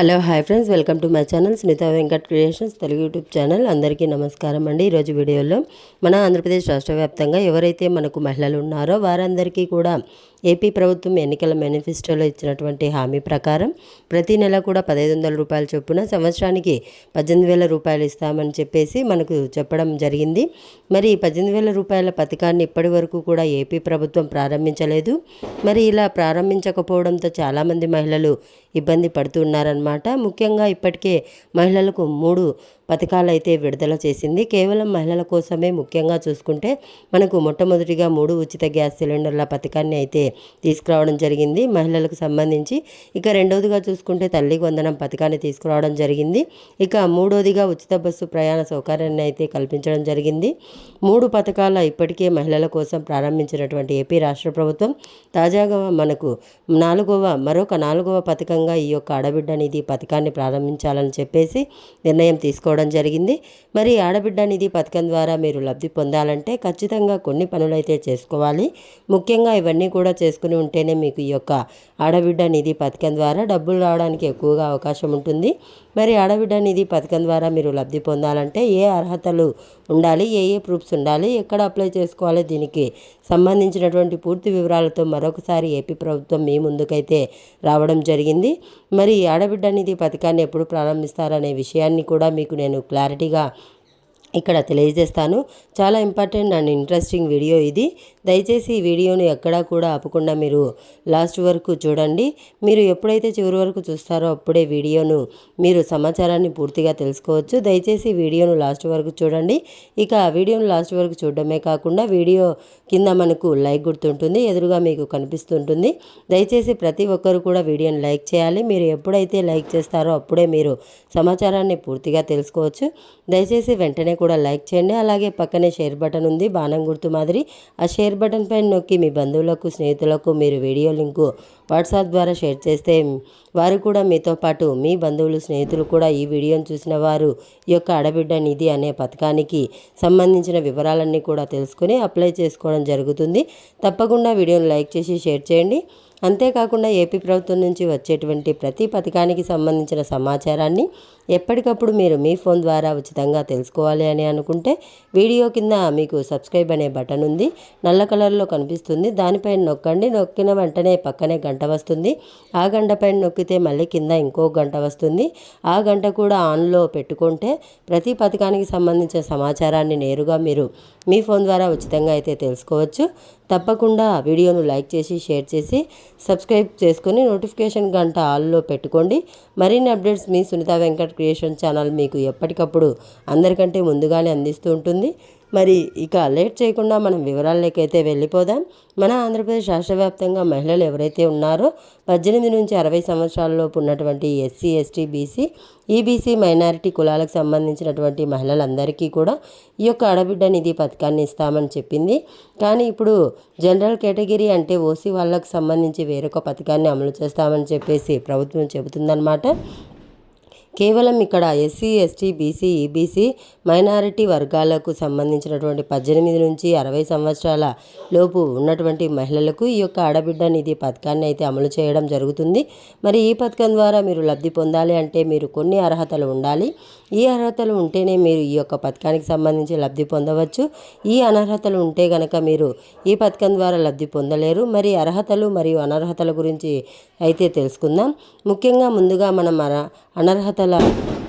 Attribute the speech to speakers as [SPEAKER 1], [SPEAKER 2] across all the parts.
[SPEAKER 1] Hello hi friends. Welcome to my channel Sunitha Venkat creations Telugu YouTube channel. అందరికీ నమస్కారం అండి. ఈరోజు వీడియోలో మన ఆంధ్రప్రదేశ్ రాష్ట్ర వ్యాప్తంగా ఎవరైతే మనకు మహిళలు ఉన్నారో వారందరికీ కూడా ఏపీ ప్రభుత్వం ఎన్నికల మేనిఫెస్టోలో ఇచ్చినటువంటి హామీ ప్రకారం ప్రతి నెల కూడా పదహైదు వందల రూపాయల చొప్పున సంవత్సరానికి పద్దెనిమిది వేల రూపాయలు ఇస్తామని చెప్పేసి మనకు చెప్పడం జరిగింది. మరి పద్దెనిమిది వేల రూపాయల పథకాన్ని ఇప్పటి వరకు కూడా ఏపీ ప్రభుత్వం ప్రారంభించలేదు. మరి ఇలా ప్రారంభించకపోవడంతో చాలామంది మహిళలు ఇబ్బంది పడుతున్నారనమాట ముఖ్యంగా ఇప్పటికే మహిళలకు మూడు పథకాలు అయితే విడుదల చేసింది. కేవలం మహిళల కోసమే ముఖ్యంగా చూసుకుంటే మనకు మొట్టమొదటిగా మూడు ఉచిత గ్యాస్ సిలిండర్ల పథకాన్ని అయితే తీసుకురావడం జరిగింది. మహిళలకు సంబంధించి ఇక రెండవదిగా చూసుకుంటే తల్లికి వందనం పథకాన్ని తీసుకురావడం జరిగింది. ఇక మూడోదిగా ఉచిత బస్సు ప్రయాణ సౌకర్యాన్ని అయితే కల్పించడం జరిగింది. మూడు పథకాల ఇప్పటికే మహిళల కోసం ప్రారంభించినటువంటి ఏపీ రాష్ట్ర ప్రభుత్వం తాజాగా మనకు నాలుగవ మరొక నాలుగవ పథకంగా ఈ యొక్క ఆడబిడ్డ నిధి పథకాన్ని ప్రారంభించాలని చెప్పేసి నిర్ణయం తీసుకోవడం జరిగింది. మరి ఆడబిడ్డ నిధి పథకం ద్వారా మీరు లబ్ధి పొందాలంటే ఖచ్చితంగా కొన్ని పనులైతే చేసుకోవాలి. ముఖ్యంగా ఇవన్నీ కూడా చేసుకుని ఉంటేనే మీకు ఈ యొక్క ఆడబిడ్డ నిధి పథకం ద్వారా డబ్బులు రావడానికి ఎక్కువగా అవకాశం ఉంటుంది. మరి ఆడబిడ్డ నిధి పథకం ద్వారా మీరు లబ్ధి పొందాలంటే ఏ అర్హతలు ఉండాలి? ఏ ఏ ప్రూఫ్స్ ఉండాలి? ఎక్కడ అప్లై చేసుకోవాలి? దీనికి సంబంధించినటువంటి పూర్తి వివరాలతో మరొకసారి ఏపీ ప్రభుత్వం మీ ముందుకైతే రావడం జరిగింది. మరి ఆడబిడ్డ నిధి పథకాన్ని ఎప్పుడు ప్రారంభిస్తారనే విషయాన్ని కూడా మీకు నేను క్లారిటీగా ఇక్కడ తెలియజేస్తాను. చాలా ఇంపార్టెంట్ అండ్ ఇంట్రెస్టింగ్ వీడియో ఇది. దయచేసి ఈ వీడియోను ఎక్కడా కూడా ఆపకుండా మీరు లాస్ట్ వరకు చూడండి. మీరు ఎప్పుడైతే చివరి వరకు చూస్తారో అప్పుడే వీడియోను మీరు సమాచారాన్ని పూర్తిగా తెలుసుకోవచ్చు. దయచేసి వీడియోను లాస్ట్ వరకు చూడండి. ఇక వీడియోను లాస్ట్ వరకు చూడడమే కాకుండా వీడియో కింద మనకు లైక్ గుర్తుంటుంది ఎదురుగా మీకు కనిపిస్తుంటుంది. దయచేసి ప్రతి ఒక్కరు కూడా వీడియోని లైక్ చేయాలి. మీరు ఎప్పుడైతే లైక్ చేస్తారో అప్పుడే మీరు సమాచారాన్ని పూర్తిగా తెలుసుకోవచ్చు. దయచేసి వెంటనే కూడా లైక్ చేయండి. అలాగే పక్కనే షేర్ బటన్ ఉంది బాణం గుర్తు మాదిరి. ఆ షేర్ బటన్ పైన నొక్కి మీ బంధువులకు స్నేహితులకు మీరు వీడియో లింకు వాట్సాప్ ద్వారా షేర్ చేస్తే వారు కూడా మీతో పాటు మీ బంధువులు స్నేహితులు కూడా ఈ వీడియోను చూసిన వారు ఈ యొక్క ఆడబిడ్డ నిధి అనే పథకానికి సంబంధించిన వివరాలన్నీ కూడా తెలుసుకుని అప్లై చేసుకోవడం జరుగుతుంది. తప్పకుండా వీడియోను లైక్ చేసి షేర్ చేయండి. అంతేకాకుండా ఏపీ ప్రభుత్వం నుంచి వచ్చేటువంటి ప్రతి పథకానికి సంబంధించిన సమాచారాన్ని ఎప్పటికప్పుడు మీరు మీ ఫోన్ ద్వారా ఉచితంగా తెలుసుకోవాలి అని అనుకుంటే వీడియో కింద మీకు సబ్స్క్రైబ్ అనే బటన్ ఉంది. నల్ల కలర్లో కనిపిస్తుంది. దానిపైన నొక్కండి. నొక్కిన వెంటనే పక్కనే గంట వస్తుంది. ఆ గంట పైన నొక్కితే మళ్ళీ కింద ఇంకో గంట వస్తుంది. ఆ గంట కూడా ఆన్లో పెట్టుకుంటే ప్రతి పథకానికి సంబంధించిన సమాచారాన్ని నేరుగా మీరు మీ ఫోన్ ద్వారా ఉచితంగా అయితే తెలుసుకోవచ్చు. తప్పకుండా వీడియోను లైక్ చేసి షేర్ చేసి సబ్స్క్రైబ్ చేసుకొని నోటిఫికేషన్ గంట ఆల్లో పెట్టుకోండి. మరిన్ని అప్డేట్స్ మీ సునీత వెంకట్ క్రియేషన్ ఛానల్ మీకు ఎప్పటికప్పుడు అందరికంటే ముందుగానే అందిస్తూ ఉంటుంది. మరి ఇక లేట్ చేయకుండా మనం వివరాల్లోకైతే వెళ్ళిపోదాం. మన ఆంధ్రప్రదేశ్ రాష్ట్ర వ్యాప్తంగా మహిళలు ఎవరైతే ఉన్నారో పద్దెనిమిది నుంచి అరవై సంవత్సరాలలోపు ఉన్నటువంటి SC ST BC EBC minority కులాలకు సంబంధించినటువంటి మహిళలందరికీ కూడా ఈ యొక్క ఆడబిడ్డ నిధి పథకాన్ని ఇస్తామని చెప్పింది. కానీ ఇప్పుడు జనరల్ కేటగిరీ అంటే ఓసీ వాళ్ళకు సంబంధించి వేరొక పథకాన్ని అమలు చేస్తామని చెప్పేసి ప్రభుత్వం చెబుతుందన్నమాట. కేవలం ఇక్కడ SC ST BC EBC minority వర్గాలకు సంబంధించినటువంటి పద్దెనిమిది నుంచి అరవై సంవత్సరాల లోపు ఉన్నటువంటి మహిళలకు ఈ యొక్క ఆడబిడ్డ నిధి పథకాన్ని అయితే అమలు చేయడం జరుగుతుంది. మరి ఈ పథకం ద్వారా మీరు లబ్ధి పొందాలి అంటే మీరు కొన్ని అర్హతలు ఉండాలి. ఈ అర్హతలు ఉంటేనే మీరు ఈ యొక్క పథకానికి సంబంధించి లబ్ధి పొందవచ్చు. ఈ అనర్హతలు ఉంటే గనక మీరు ఈ పథకం ద్వారా లబ్ధి పొందలేరు. మరి అర్హతలు మరియు అనర్హతల గురించి అయితే తెలుసుకుందాం. ముఖ్యంగా ముందుగా మనం అనర్హతల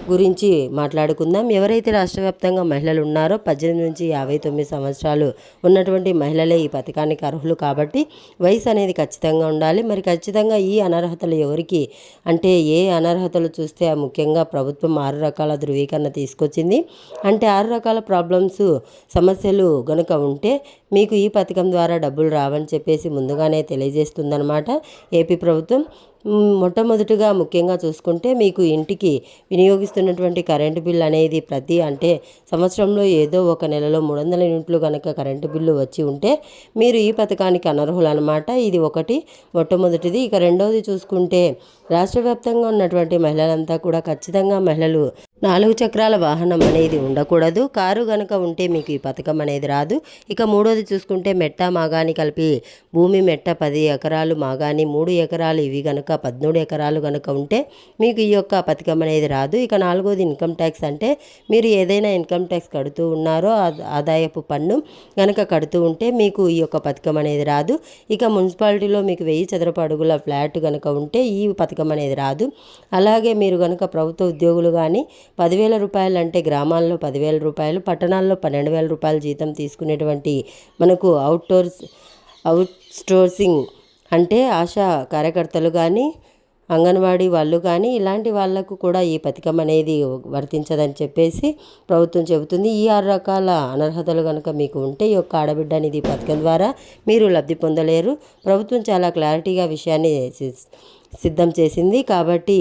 [SPEAKER 1] గురించి మాట్లాడుకుందాం. ఎవరైతే రాష్ట్ర వ్యాప్తంగా మహిళలు ఉన్నారో పద్దెనిమిది నుంచి యాభై తొమ్మిది సంవత్సరాలు ఉన్నటువంటి మహిళలే ఈ పథకానికి అర్హులు కాబట్టి వయసు అనేది ఖచ్చితంగా ఉండాలి. మరి ఖచ్చితంగా ఈ అనర్హతలు ఎవరికి? అంటే ఏ అనర్హతలు చూస్తే ముఖ్యంగా ప్రభుత్వం ఆరు రకాల ధృవీకరణ తీసుకొచ్చింది. అంటే ఆరు రకాల ప్రాబ్లమ్స్ సమస్యలు గనుక ఉంటే మీకు ఈ పథకం ద్వారా డబ్బులు రావని చెప్పేసి ముందుగానే తెలియజేస్తుందనమాట ఏపీ ప్రభుత్వం మొట్టమొదటిగా ముఖ్యంగా చూసుకుంటే మీకు ఇంటికి వినియోగిస్తున్నటువంటి కరెంటు బిల్ అనేది ప్రతి అంటే సంవత్సరంలో ఏదో ఒక నెలలో మూడు వందల యూనిట్లు కనుక కరెంటు బిల్లు వచ్చి ఉంటే మీరు ఈ పథకానికి అనర్హులు అనమాట ఇది ఒకటి. మొట్టమొదటిది. ఇక రెండవది చూసుకుంటే రాష్ట్ర వ్యాప్తంగా ఉన్నటువంటి మహిళలంతా కూడా ఖచ్చితంగా మహిళలు నాలుగు చక్రాల వాహనం అనేది ఉండకూడదు. కారు గనుక ఉంటే మీకు ఈ పథకం అనేది రాదు. ఇక మూడోది చూసుకుంటే మెట్ట మాగాని కలిపి భూమి మెట్ట పది ఎకరాలు మాగాని మూడు ఎకరాలు ఇవి గనుక పదమూడు ఎకరాలు గనుక ఉంటే మీకు ఈ యొక్క పథకం అనేది రాదు. ఇక నాలుగోది ఇన్కమ్ ట్యాక్స్ అంటే మీరు ఏదైనా ఇన్కమ్ ట్యాక్స్ కడుతూ ఉన్నారో ఆ- ఆదాయపు పన్ను గనక కడుతూ ఉంటే మీకు ఈ యొక్క పథకం అనేది రాదు. ఇక మున్సిపాలిటీలో మీకు వెయ్యి చదరపు అడుగుల ఫ్లాట్ గనక ఉంటే ఈ పథకం అనేది రాదు. అలాగే మీరు గనక ప్రభుత్వ ఉద్యోగులు కానీ పదివేల రూపాయలు అంటే గ్రామాల్లో పదివేల రూపాయలు పట్టణాల్లో పన్నెండు వేల రూపాయల జీతం తీసుకునేటువంటి మనకు అవుట్డోర్స్ అవుట్ స్టోర్సింగ్ అంటే ఆశా కార్యకర్తలు కానీ అంగన్వాడీ వాళ్ళు కానీ ఇలాంటి వాళ్ళకు కూడా ఈ పథకం అనేది వర్తించదని చెప్పేసి ప్రభుత్వం చెబుతుంది. ఈ ఆరు రకాల అనర్హతలు కనుక మీకు ఉంటే ఈ యొక్క ఆడబిడ్డ నిధి పథకం ద్వారా మీరు లబ్ధి పొందలేరు. ప్రభుత్వం చాలా క్లారిటీగా విషయాన్ని సిద్ధం చేసింది. కాబట్టి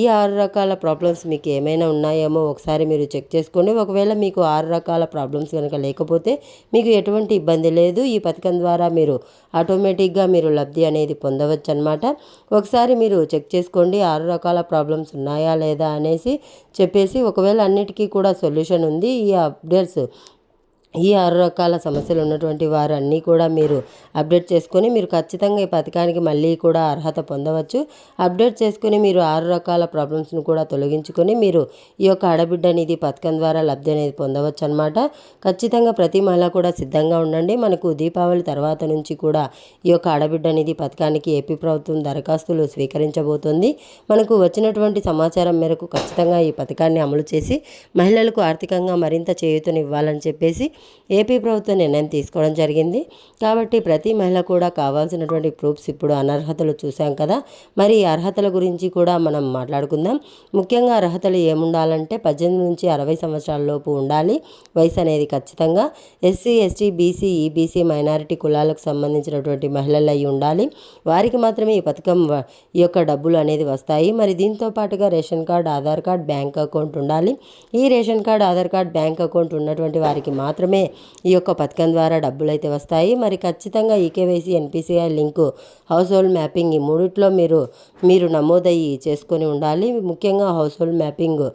[SPEAKER 1] ఈ ఆరు రకాల ప్రాబ్లమ్స్ మీకు ఏమైనా ఉన్నాయేమో ఒకసారి మీరు చెక్ చేసుకోండి. ఒకవేళ మీకు ఆరు రకాల ప్రాబ్లమ్స్ కనుక లేకపోతే మీకు ఎటువంటి ఇబ్బంది లేదు. ఈ పథకం ద్వారా మీరు ఆటోమేటిక్గా మీరు లబ్ధి అనేది పొందవచ్చు అనమాట ఒకసారి మీరు చెక్ చేసుకోండి. ఆరు రకాల ప్రాబ్లమ్స్ ఉన్నాయా లేదా అనేసి చెప్పేసి ఒకవేళ అన్నిటికీ కూడా సొల్యూషన్ ఉంది. ఈ అప్డేట్స్ ఈ ఆరు రకాల సమస్యలు ఉన్నటువంటి వారు అన్నీ కూడా మీరు అప్డేట్ చేసుకొని మీరు ఖచ్చితంగా ఈ పథకానికి మళ్ళీ కూడా అర్హత పొందవచ్చు. అప్డేట్ చేసుకుని మీరు ఆరు రకాల ప్రాబ్లమ్స్ను కూడా తొలగించుకొని మీరు ఈ యొక్క ఆడబిడ్డ నిధి పథకం ద్వారా లబ్ధి అనేది పొందవచ్చు అనమాట ఖచ్చితంగా ప్రతి మహిళ కూడా సిద్ధంగా ఉండండి. మనకు దీపావళి తర్వాత నుంచి కూడా ఈ యొక్క ఆడబిడ్డ నిధి పథకానికి ఏపీ ప్రభుత్వం దరఖాస్తులు స్వీకరించబోతోంది. మనకు వచ్చినటువంటి సమాచారం మేరకు ఖచ్చితంగా ఈ పథకాన్ని అమలు చేసి మహిళలకు ఆర్థికంగా మరింత చేయూతనివ్వాలని చెప్పేసి ఏపీ ప్రభుత్వం నిర్ణయం తీసుకోవడం జరిగింది. కాబట్టి ప్రతి మహిళ కూడా కావాల్సినటువంటి ప్రూఫ్స్ ఇప్పుడు అనర్హతలు చూసాం కదా. మరి ఈ అర్హతల గురించి కూడా మనం మాట్లాడుకుందాం. ముఖ్యంగా అర్హతలు ఏముండాలంటే పద్దెనిమిది నుంచి అరవై సంవత్సరాల లోపు ఉండాలి. వయసు అనేది ఖచ్చితంగా. SC ST BC EBC minority కులాలకు సంబంధించినటువంటి మహిళలు అయి ఉండాలి. వారికి మాత్రమే ఈ పథకం ఈ యొక్క డబ్బులు అనేది వస్తాయి. మరి దీంతో పాటుగా ration card Aadhaar card bank account ఉండాలి. ఈ ration card Aadhaar card bank account ఉన్నటువంటి వారికి మాత్రమే ఈ యొక్క పథకం ద్వారా డబ్బులు అయితే వస్తాయి. మరి ఖచ్చితంగా eKYC NPCI link household mapping ఈ మూడిట్లో మీరు మీరు నమోదయ్యి చేసుకొని ఉండాలి. ముఖ్యంగా హౌస్ హోల్డ్ మ్యాపింగ్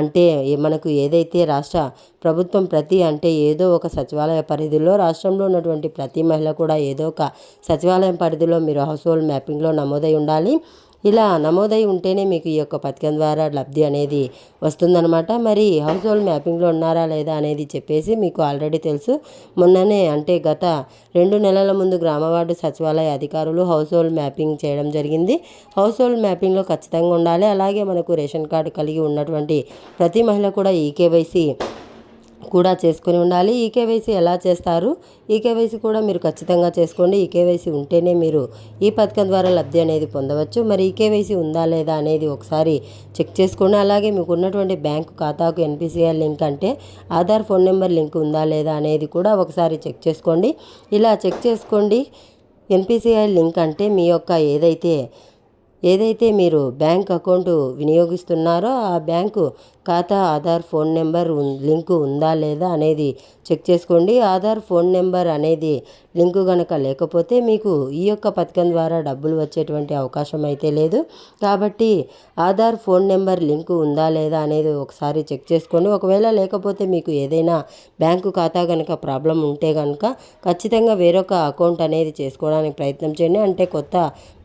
[SPEAKER 1] అంటే మనకు ఏదైతే రాష్ట్ర ప్రభుత్వం ప్రతి అంటే ఏదో ఒక సచివాలయ పరిధిలో రాష్ట్రంలో ఉన్నటువంటి ప్రతి మహిళ కూడా ఏదో ఒక సచివాలయం పరిధిలో మీరు హౌస్ హోల్డ్ మ్యాపింగ్లో నమోదై ఉండాలి. ఇలా నమోదై ఉంటేనే మీకు ఈ యొక్క పథకం ద్వారా లబ్ధి అనేది వస్తుందనమాట మరి హౌస్ హోల్డ్ మ్యాపింగ్లో ఉన్నారా లేదా అనేది చెప్పేసి మీకు ఆల్రెడీ తెలుసు. మొన్ననే అంటే గత రెండు నెలల ముందు గ్రామవార్డు సచివాలయ అధికారులు హౌస్ హోల్డ్ మ్యాపింగ్ చేయడం జరిగింది. హౌస్ హోల్డ్ మ్యాపింగ్లో ఖచ్చితంగా ఉండాలి. అలాగే మనకు రేషన్ కార్డు కలిగి ఉన్నటువంటి ప్రతి మహిళ కూడా ఈ కేవైసీ కూడా చేసుకొని ఉండాలి. ఈ కేవైసీ ఎలా చేస్తారు? ఈ కేవైసీ కూడా మీరు ఖచ్చితంగా చేసుకోండి. ఈ కేవైసీ ఉంటేనే మీరు ఈ పథకం ద్వారా లబ్ధి అనేది పొందవచ్చు. మరి ఈ కేవైసీ ఉందా లేదా అనేది ఒకసారి చెక్ చేసుకోండి. అలాగే మీకు ఉన్నటువంటి బ్యాంకు ఖాతాకు ఎన్పిసిఐ లింక్ అంటే ఆధార్ ఫోన్ నెంబర్ లింక్ ఉందా లేదా అనేది కూడా ఒకసారి చెక్ చేసుకోండి. ఇలా చెక్ చేసుకోండి. ఎన్పిసిఐ లింక్ అంటే మీ యొక్క ఏదైతే ఏదైతే మీరు బ్యాంక్ అకౌంట్ వినియోగిస్తున్నారో ఆ బ్యాంకు ఖాతా ఆధార్ ఫోన్ నెంబర్ లింకు ఉందా లేదా అనేది చెక్ చేసుకోండి. ఆధార్ ఫోన్ నెంబర్ అనేది లింకు గనక లేకపోతే మీకు ఈ యొక్క పథకం ద్వారా డబ్బులు వచ్చేటువంటి అవకాశం అయితే లేదు. కాబట్టి ఆధార్ ఫోన్ నెంబర్ లింకు ఉందా లేదా అనేది ఒకసారి చెక్ చేసుకోండి. ఒకవేళ లేకపోతే మీకు ఏదైనా బ్యాంకు ఖాతా కనుక ప్రాబ్లం ఉంటే కనుక ఖచ్చితంగా వేరొక అకౌంట్ అనేది చేసుకోవడానికి ప్రయత్నం చేయండి. అంటే కొత్త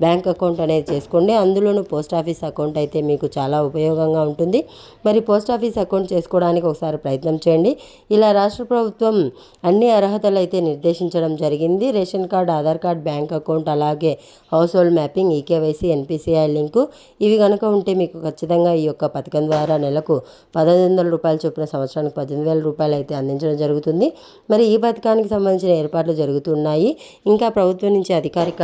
[SPEAKER 1] బ్యాంక్ అకౌంట్ అనేది చేసుకోండి. అందులోనూ పోస్ట్ ఆఫీస్ అకౌంట్ అయితే మీకు చాలా ఉపయోగంగా ఉంటుంది. మరి పోస్ట్ ఆఫీస్ అకౌంట్ చేసుకోవడానికి ఒకసారి ప్రయత్నం చేయండి. ఇలా రాష్ట్ర ప్రభుత్వం అన్ని అర్హతలు అయితే నిర్దేశించడం జరిగింది. Ration card Aadhaar card bank account అలాగే household mapping eKYC NPCI link ఇవి కనుక ఉంటే మీకు ఖచ్చితంగా ఈ యొక్క పథకం ద్వారా నెలకు పదహైదు వందల రూపాయలు చొప్పున సంవత్సరానికి పద్దెనిమిది వేల రూపాయలు అయితే అందించడం జరుగుతుంది. మరి ఈ పథకానికి సంబంధించిన ఏర్పాట్లు జరుగుతున్నాయి. ఇంకా ప్రభుత్వం నుంచి అధికారిక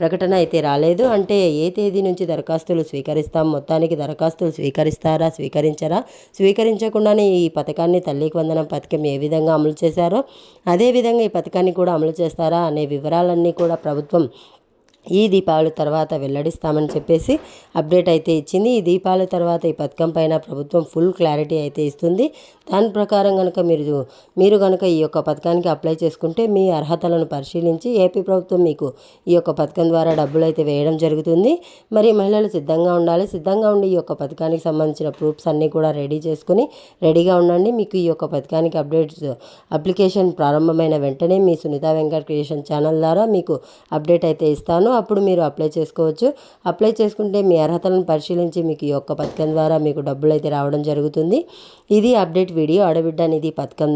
[SPEAKER 1] ప్రకటన అయితే రాలేదు. అంటే ఏ తేదీ నుంచి దరఖాస్తులు స్వీకరిస్తాం? మొత్తానికి దరఖాస్తులు స్వీకరిస్తారా? స్వీకరించరా? స్వీకరించకుండానే ఈ పథకాన్ని తల్లికి వందనం పథకం ఏ విధంగా అమలు చేశారో అదేవిధంగా ఈ పథకాన్ని కూడా అమలు చేస్తారా అనే వివరాలన్నీ కూడా ప్రభుత్వం ఈ దీపావళి తర్వాత వెల్లడిస్తామని చెప్పేసి అప్డేట్ అయితే ఇచ్చింది. ఈ దీపావళి తర్వాత ఈ పథకం పైన ప్రభుత్వం ఫుల్ క్లారిటీ అయితే ఇస్తుంది. దాని ప్రకారం కనుక మీరు మీరు కనుక ఈ యొక్క పథకానికి అప్లై చేసుకుంటే మీ అర్హతలను పరిశీలించి ఏపీ ప్రభుత్వం మీకు ఈ యొక్క పథకం ద్వారా డబ్బులు అయితే వేయడం జరుగుతుంది. మరి మహిళలు సిద్ధంగా ఉండాలి. సిద్ధంగా ఉండి ఈ యొక్క పథకానికి సంబంధించిన ప్రూఫ్స్ అన్నీ కూడా రెడీ చేసుకుని రెడీగా ఉండండి. మీకు ఈ యొక్క పథకానికి అప్డేట్స్ అప్లికేషన్ ప్రారంభమైన వెంటనే మీ సునీత వెంకట్ క్రియేషన్ ఛానల్ ద్వారా మీకు అప్డేట్ అయితే ఇస్తాను. అప్పుడు మీరు అప్లై చేసుకోవచ్చు. అప్లై చేసుకుంటే మీ అర్హతలను పరిశీలించి మీకు ఈ యొక్క పథకం ద్వారా మీకు డబ్బులు అయితే రావడం జరుగుతుంది. ఇది అప్డేట్ వీడియో. ఆడబిడ్డ అనేది పథకం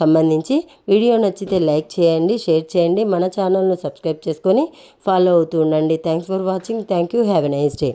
[SPEAKER 1] సంబంధించి. వీడియో నచ్చితే లైక్ చేయండి షేర్ చేయండి. మన ఛానల్ను సబ్స్క్రైబ్ చేసుకొని ఫాలో అవుతూ ఉండండి. Thanks for watching. Thank you. Have a nice day.